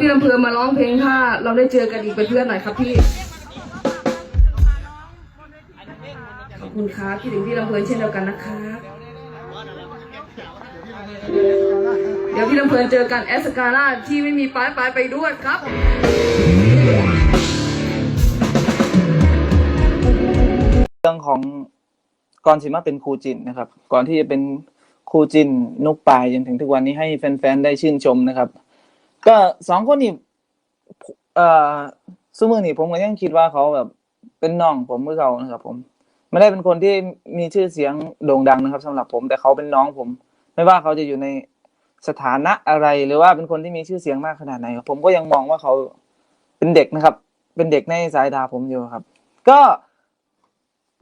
พี่ลำเภอมาร้องเพลงถ้าเราได้เจอกันอีกเป็นเพื่อนหน่อยครับพี่ ขอบคุณครับคิดถึงพี่ลำเพลินเช่นเดียวกันนะครับเดี๋ยวพี่ลำเพลินเจอกันแอสกาล่าที่ไม่มีป้ายปายไปด้วยครับเรื่องของก่อนสิมาเป็นครูจินนะครับ ก่อนที่จะเป็นครูจินนุกปลายจนถึงทุกวันนี้ให้แฟนๆได้ชื่นชมนะครับ ก็สองคนนี้เอ่อสมือนี่ผมก็ยังคิดว่าเขาแบบเป็นน้องผมเมื่อเขานะครับ ผม ไม่ได้เป็นคนที่มีชื่อเสียงโด่งดังนะครับสำหรับผม แต่เขาเป็นน้องผม ไม่ว่าเขาจะอยู่ในสถานะอะไรหรือว่าเป็นคนที่มีชื่อเสียงมากขนาดไหนครับผมก็ยังมองว่าเขาเป็นเด็กนะครับ เป็นเด็กในสายตาผมอยู่ครับ ก็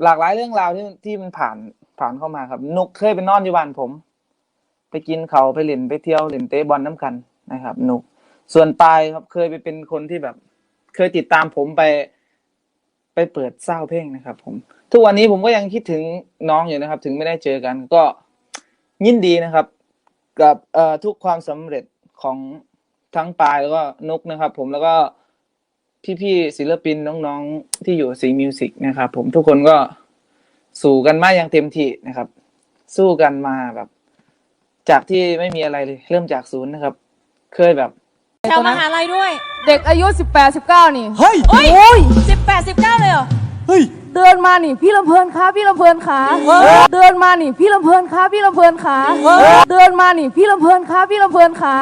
หลากหลายเรื่องราวที่ที่มันผ่านผ่านเข้ามาครับ นุกเคยไปนอนอยู่บ้านผม ไปกินเขาไปเล่นไปเที่ยวเล่นเตะบอลน้ำกันนะครับ นุก ส่วนปายครับเคยไปเป็นคนที่แบบ เคยติดตามผมไป ไปเปิดเศร้าเพลงนะครับ ผม ทุกวันนี้ผมก็ยังคิดถึงน้องอยู่นะครับ ถึงไม่ได้เจอกัน ก็ยินดีนะครับ กับเอ่อทุกความสำเร็จของทั้งปายแล้วก็นุกนะครับ ผมแล้วก็พี่ๆศิลปินน้องๆที่อยู่สีมิวสิกนะครับ ผมทุกคนก็สู้กันมาอย่างเต็มที่นะครับ สู้กันมาแบบ จากที่ไม่มีอะไรเลย เริ่มจากศูนย์นะครับ เคยแบบ แถวมหาลัยด้วยเด็กอายุ 18 19 นี่ เฮ้ย โอ้ยสิบแปดสิบเก้าเลยเหรอ เฮ้ย เดินมานี่ พี่ลำเพลินคะพี่ลำเพลินคะเดินมานี่ พี่ลำเพลินคะพี่ลำเพลินคะเดินมานี่ พี่ลำเพลินคะพี่ลำเพลินคะ